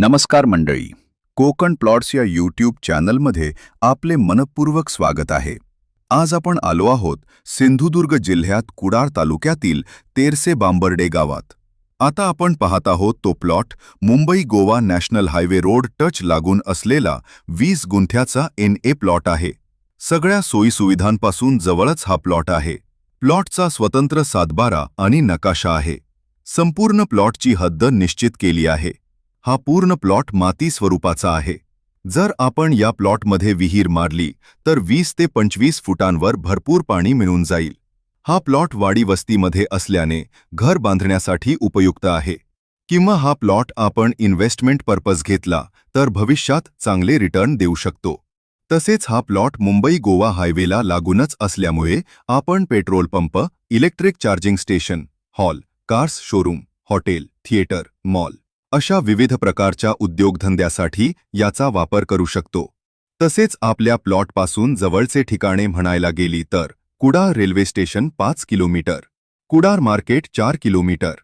नमस्कार मंडळी. कोकण प्लॉट्स या यूट्यूब चॅनलमध्ये आपले मनपूर्वक स्वागत आहे. आज आपण आलो आहोत सिंधुदुर्ग जिल्ह्यात कुडाळ तालुक्यातील तेरसे बांबर्डे गावात. आता आपण पाहत आहोत तो plot Mumbai Goa national highway road touch लागून असलेला वीस गुंठ्याचा एन ए प्लॉट आहे. सगळ्या सोयीसुविधांपासून जवळच हा प्लॉट आहे. प्लॉटचा स्वतंत्र सातबारा आणि नकाशा आहे. संपूर्ण प्लॉटची हद्द निश्चित केली आहे. हा पूर्ण प्लॉट माती स्वरूपाचा आहे. जर आपण या प्लॉटमध्ये विहीर मारली तर वीस ते पंचवीस फुटांवर भरपूर पाणी मिळून जाईल. हा प्लॉट वाडी वस्तीमध्ये असल्याने घर बांधण्यासाठी उपयुक्त आहे. किंवा हा प्लॉट आपण इन्व्हेस्टमेंट पर्पज घेतला तर भविष्यात चांगले रिटर्न देऊ शकतो. तसेच हा प्लॉट मुंबई गोवा हायवेला लागूनच असल्यामुळे आपण petrol pump electric charging station hall cars showroom hotel theatre mall अशा विविध प्रकारच्या उद्योगधंद्यासाठी याचा वापर करू शकतो. तसेच आपल्या प्लॉटपासून जवळचे ठिकाणे म्हणायला गेली तर कुडाळ रेल्वे स्टेशन पाच किलोमीटर कुडार मार्केट चार किलोमीटर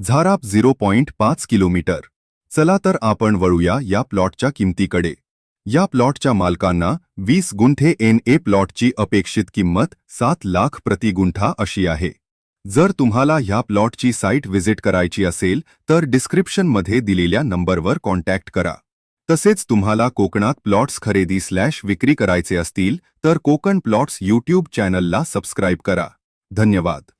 झाराप झिरो पॉईंट पाच किलोमीटर. चला तर आपण वळूया या प्लॉटच्या किमतीकडे. या प्लॉटच्या मालकांना वीस गुंठे एन ए प्लॉटची अपेक्षित किंमत सात लाख प्रति गुंठा अशी आहे. जर तुम्हाला ह्या प्लॉटची साईट व्हिजिट करायची असेल तर डिस्क्रिप्शनमध्ये दिलेल्या नंबरवर कॉन्टॅक्ट करा. तसेच तुम्हाला कोकणात प्लॉट्स खरेदी स्लॅश विक्री करायचे असतील तर कोकण प्लॉट्स यूट्यूब चॅनलला सबस्क्राईब करा. धन्यवाद.